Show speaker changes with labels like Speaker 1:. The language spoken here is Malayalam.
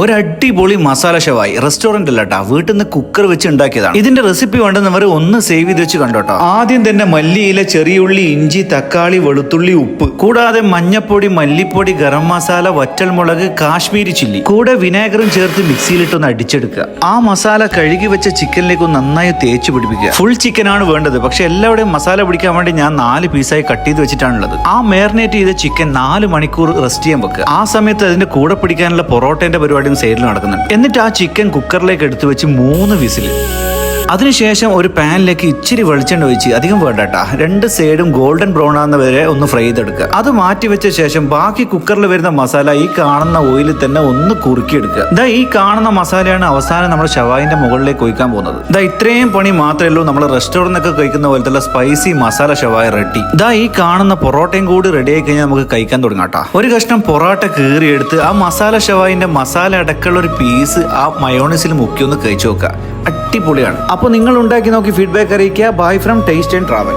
Speaker 1: ഒരു അടിപൊളി മസാല ഷവായി. റെസ്റ്റോറന്റ് അല്ലട്ടാ വീട്ടിൽ നിന്ന് കുക്കർ വെച്ച് ഉണ്ടാക്കിയതാണ്. ഇതിന്റെ റെസിപ്പി വേണ്ടെന്നവർ ഒന്ന് സേവ് ചെയ്ത് വെച്ച് കണ്ടോട്ടോ ആദ്യം തന്നെ മല്ലിയില ചെറിയുള്ളി ഇഞ്ചി തക്കാളി വെളുത്തുള്ളി ഉപ്പ്. കൂടാതെ മഞ്ഞപ്പൊടി മല്ലിപ്പൊടി ഗരം മസാല വറ്റൽ മുളക് കാശ്മീരി ചില്ലി. കൂടെ വിനാഗറും ചേർത്ത് മിക്സിയിലിട്ടൊന്ന് അടിച്ചെടുക്കുക. ആ മസാല കഴുകി വെച്ച ചിക്കനിലേക്ക് നന്നായി തേച്ച് പിടിപ്പിക്കുക. ഫുൾ ചിക്കനാണ് വേണ്ടത്. പക്ഷെ എല്ലാവരുടെയും മസാല പിടിക്കാൻ വേണ്ടി ഞാൻ നാല് പീസായി കട്ട് ചെയ്ത് വെച്ചിട്ടാണുള്ളത്. ആ മാരിനേറ്റ് ചെയ്ത ചിക്കൻ നാല് മണിക്കൂർ റെസ്റ്റ് ചെയ്യാൻ വെക്കുക. ആ സമയത്ത് അതിന്റെ കൂടെ പിടിക്കാനുള്ള പൊറോട്ടേന്റെ പരിപാടിയും സൈഡിൽ നടക്കുന്നുണ്ട്. എന്നിട്ട് ആ ചിക്കൻ കുക്കറിലേക്ക് എടുത്തു വെച്ച് മൂന്ന് വിസിൽ അതിനുശേഷം ഒരു പാനിലേക്ക് ഇച്ചിരി വെളിച്ചെണ്ണ ഒഴിച്ച് അധികം വേണ്ടട്ടാ രണ്ട് സൈഡും ഗോൾഡൻ ബ്രൗൺ ആകുന്ന വരെ ഒന്ന് ഫ്രൈ ചെയ്തെടുക്കുക. അത് മാറ്റി വെച്ച ശേഷം ബാക്കി കുക്കറിൽ വരുന്ന മസാല ഈ കാണുന്ന ഓയിലിൽ തന്നെ ഒന്ന് കുറുക്കിയെടുക്കുക. ഇതാ ഈ കാണുന്ന മസാലയാണ് അവസാനം നമ്മൾ ഷവായിന്റെ മുകളിലേക്ക് ഒഴിക്കാൻ പോകുന്നത്. ഇതാ ഇത്രയും പണി മാത്രമേ ഉള്ളൂ. നമ്മൾ റെസ്റ്റോറന്റ് ഒക്കെ കഴിക്കുന്ന പോലത്തെ സ്പൈസി മസാല ഷവായ റെഡി ഇതാ ഈ കാണുന്ന പൊറോട്ടയും കൂടി റെഡി ആയി കഴിഞ്ഞാൽ നമുക്ക് കഴിക്കാൻ തുടങ്ങാട്ടാ ഒരു കഷ്ണം പൊറോട്ട കീറിയെടുത്ത് ആ മസാല ഷവായിന്റെ മസാല അടക്കമുള്ള ഒരു പീസ് ആ മയോണീസിൽ മുക്കി ഒന്ന് കഴിച്ചു നോക്കുക. അടിപൊളിയാണ്. അപ്പോൾ നിങ്ങൾ ഉണ്ടാക്കി നോക്കി ഫീഡ്ബാക്ക് അറിയിക്കുക. Bye from taste and travel